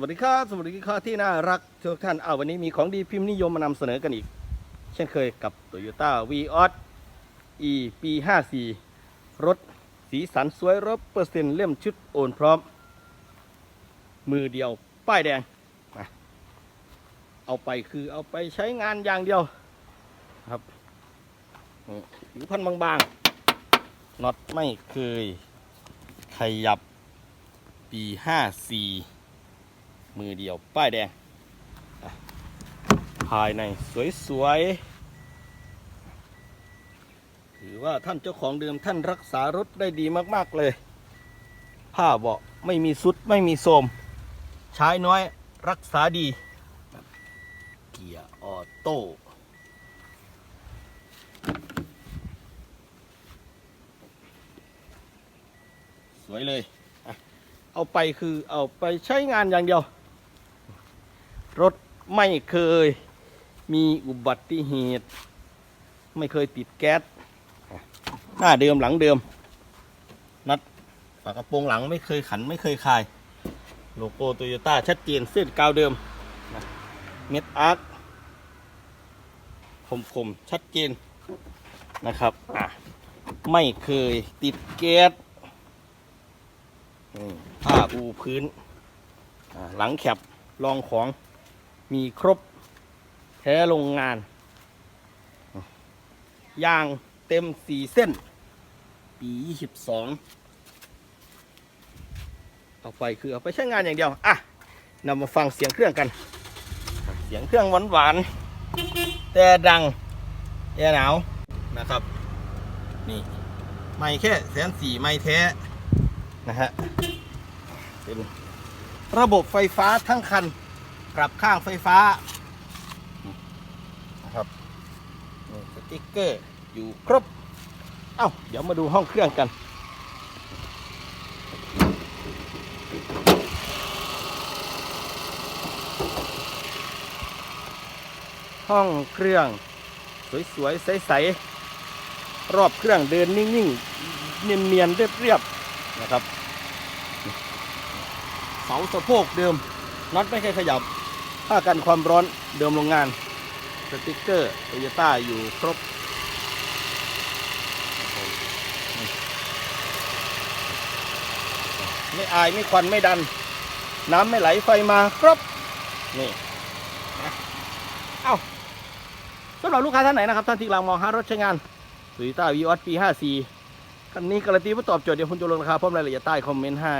วัสดีครับ สวัสดีครับที่น่ารักทุกท่านอ้าววันนี้มีของดีพิมพ์นิยมมานำเสนอกันอีก เช่นเคยกับ Toyota v ีออ e ปี54รถสีสันสวยรบเปอร์เซ็นต์เล่มชุดโอนพร้อม มือเดียวป้ายแดง เอาไปคือเอาไปใช้งานอย่างเดียวครับผิวพันบางๆน็อตไม่เคยขยับปี54 มือเดียว ป้ายแดง ภายในสวยๆถือว่าท่านเจ้าของเดิมท่านรักษารถได้ดีมากๆเลย ผ้าเบาะไม่มีสุดไม่มีโทมใช้น้อยรักษาดี เกียร์ออโต้สวยเลย เอาไปคือเอาไปใช้งานอย่างเดียว รถไม่เคยมีอุบัติเหตุ ไม่เคยติดแก๊สหน้าเดิมหลังเดิม นัดฝากระโปรงหลังไม่เคยขันไม่เคยคาย โลโก้โตโยต้าชัดเจนเส้นกาวเดิมเม็ดอาร์คคมๆ ชัดเจนนะครับอะไม่เคยติดแก๊สผ้าปูพื้น หลังแคบรองของ มีครบแท้โรงงาน ยางเต็มสี่เส้น ปี22เอาไปคือเอาไปใช้งานอย่างเดียว อะนำมาฟังเสียงเครื่องกัน เสียงเครื่องหวานๆแต่ดังแต่หนาวนะครับ นี่ไม่แค่แสนสี่ไม่แท้ นะฮะเป็นระบบไฟฟ้าทั้งคัน ปรับข้างไฟฟ้านะครับนี่สติ๊กเกอร์อยู่ครบ เอ้า เดี๋ยวมาดูห้องเครื่องกันห้องเครื่องสวยๆใสๆรอบเครื่องเดินนิ่งๆ เนียนๆ เรียบๆ นะครับ เสาสะโพกเดิมน็อตไม่เคยขยับ ผ้ากันความร้อนเดิมโรงงาน สติกเกอร์โตโยต้าอยู่ครบไม่อายไม่ควันไม่ดัน น้ำไม่ไหลไฟมาครบ นี่เอ้าสำหรับลูกค้าท่านไหนนะครับ ท่านที่กำลังมองหารถใช้งานโตโยต้าวีออสปี 54 คันนี้การันตีว่าตอบโจทย์เดี๋ยวคุณจะลงราคาพร้อมรายละเอียดใต้คอมเมนต์ให้